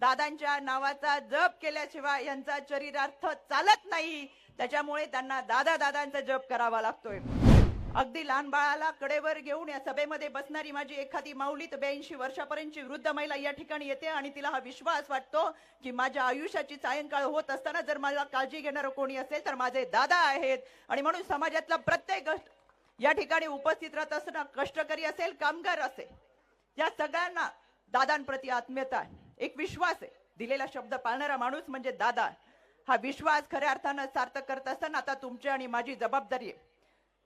दादांच्या नावाचा जप केल्याशिवाय यांचा चरितार्थ चालत नाही. त्याच्यामुळे त्यांना दादा दादांचा जप करावा लागतोय. अगदी लहान बाळाला कडेवर घेऊन या सभेमध्ये बसणारी माझी एखादी माऊली तर ब्याऐंशी वर्षापर्यंतची वृद्ध महिला या ठिकाणी येते आणि तिला हा विश्वास वाटतो की माझ्या आयुष्याची सायंकाळ होत असताना जर मला काळजी घेणारं कोणी असेल तर माझे दादा आहेत. आणि म्हणून समाजातला प्रत्येक या ठिकाणी उपस्थित राहत असताना कष्टकरी असेल कामगार असेल या सगळ्यांना दादांप्रती आत्मीयता आहे. एक विश्वास आहे. दिलेला शब्द पाळणारा माणूस म्हणजे दादा. हा विश्वास खऱ्या अर्थानं सार्थक करत असताना आता तुमची आणि माझी जबाबदारी आहे.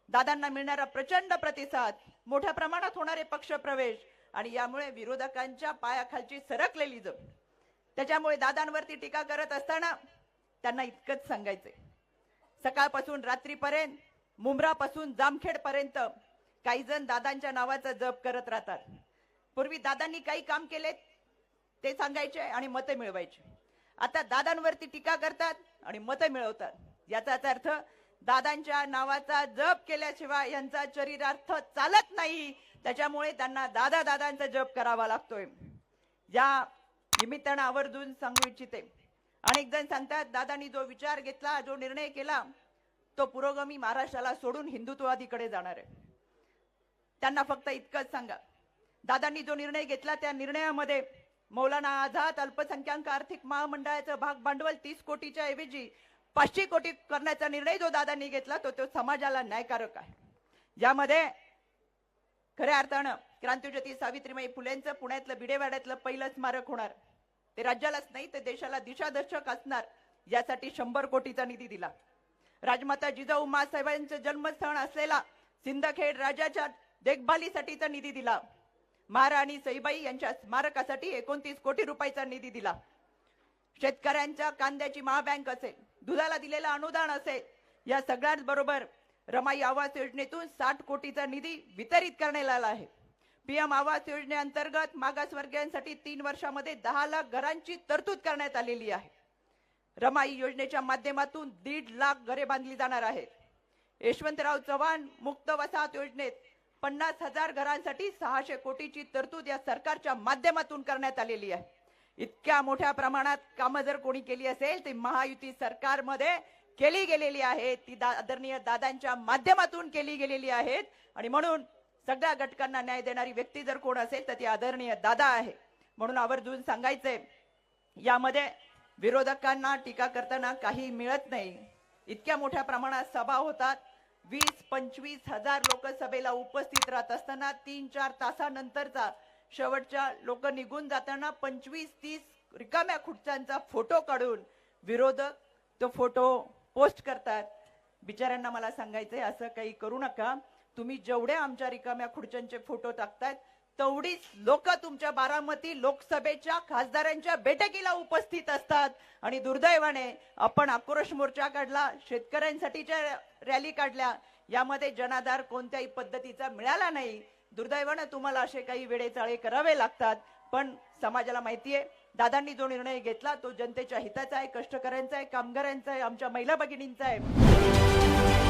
दादांना मिळणारा प्रचंड प्रतिसाद मोठ्या प्रमाणात होणारे पक्षप्रवेश आणि यामुळे विरोधकांच्या पायाखालची सरकलेली जम त्याच्यामुळे दादांवरती टीका करत असताना त्यांना इतकंच सांगायचंय. सकाळपासून रात्रीपर्यंत मुंब्रापासून जामखेड पर्यंत काही जण दादांच्या नावाचा जप करत राहतात. पूर्वी दादांनी काही काम केले ते सांगायचे आणि मतं मिळवायचे. आता दादांवरती टीका करतात आणि मतं मिळवतात. याचाच अर्थ दादांच्या नावाचा जप केल्याशिवाय यांचा चरितार्थ चालत नाही. त्याच्यामुळे त्यांना दादा दादांचा जप करावा लागतोय. या निमित्तानं आवर्जून सांगू इच्छिते. अनेक जण सांगतात दादांनी जो विचार घेतला जो निर्णय केला तो पुरोगामी महाराष्ट्राला सोडून हिंदुत्ववादीकडे जाणार आहे. त्यांना फक्त इतकंच सांगा. दादांनी जो निर्णय घेतला त्या निर्णयामध्ये मौलाना आझाद अल्पसंख्याक आर्थिक महामंडळाचं भाग भांडवल तीस कोटीच्या ऐवजी पाचशे कोटी करण्याचा निर्णय जो दादांनी घेतला तो तो समाजाला न्यायकारक आहे. यामध्ये खऱ्या अर्थानं क्रांतीज्योती सावित्रीबाई फुलेंचं पुण्यातलं बिडेवाड्यातलं पहिलं स्मारक होणार. ते राज्यालाच नाही तर देशाला दिशादर्शक असणार यासाठी शंभर कोटीचा निधी दिला. राजमाता जिजाऊ मासाहेबांचं जन्मस्थळ असलेला सिंदखेड राजाच्या देखभालीसाठीचा निधी दिला. महाराणी सईबाई यांच्या स्मारकासाठी एकोणतीस कोटी रुपयाचा निधी दिला. शेतकऱ्यांच्या कांद्याची महाबँक असेल दुधाला दिलेलं अनुदान असेल या सगळ्यांच बरोबर रमाई आवास योजनेतून साठ कोटीचा निधी वितरित करण्यात आला आहे. पीएम आवास योजनेअंतर्गत मागासवर्गीयांसाठी तीन वर्षामध्ये दहा लाख घरांची तरतूद करण्यात आलेली आहे. रमाई योजनेच्या माध्यमातून दीड लाख घरे बांधली जाणार आहेत. यशवंतराव चव्हाण मुक्त वसाहत योजनेत पन्नास हजार घरांसाठी सहाशे कोटीची तरतूद या सरकारच्या माध्यमातून करण्यात आलेली आहे. इतक्या मोठ्या प्रमाणात कामं जर कोणी केली असेल ती महायुती सरकारमध्ये केली गेलेली आहे. ती दा- आदरणीय दादांच्या माध्यमातून केली गेलेली आहेत. आणि म्हणून सगळ्या घटकांना न्याय देणारी व्यक्ती जर कोण असेल तर ती आदरणीय दादा आहे. म्हणून आवर्जून सांगायचंय यामध्ये विरोधकांना टीका करताना काही मिळत नाही. इतक्या मोठ्या प्रमाणात सभा होतात. वीस पंचवीस हजार लोक सभेला उपस्थित राहत असताना तीन चार तासानंतरचा शेवटच्या लोक निघून जाताना पंचवीस तीस रिकाम्या खुर्च्यांचा फोटो काढून विरोधक तो फोटो पोस्ट करतात. बिचाऱ्यांना मला सांगायचंय असं काही करू नका. तुम्ही जेवढ्या आमच्या रिकाम्या खुर्च्यांचे फोटो टाकतायत तेवढीच लोक तुमच्या बारामती लोकसभेच्या खासदारांच्या बैठकीला उपस्थित असतात. आणि दुर्दैवाने आपण आक्रोश मोर्चा काढला शेतकऱ्यांसाठीच्या रॅली काढल्या यामध्ये जनाधार कोणत्याही पद्धतीचा मिळाला नाही. दुर्दैवानं तुम्हाला असे काही वेळेचाळे करावे लागतात पण समाजाला माहितीये दादांनी जो निर्णय घेतला तो जनतेच्या हिताचा आहे कष्टकऱ्यांचा आहे कामगारांचा आहे आमच्या महिला भगिनींचा आहे.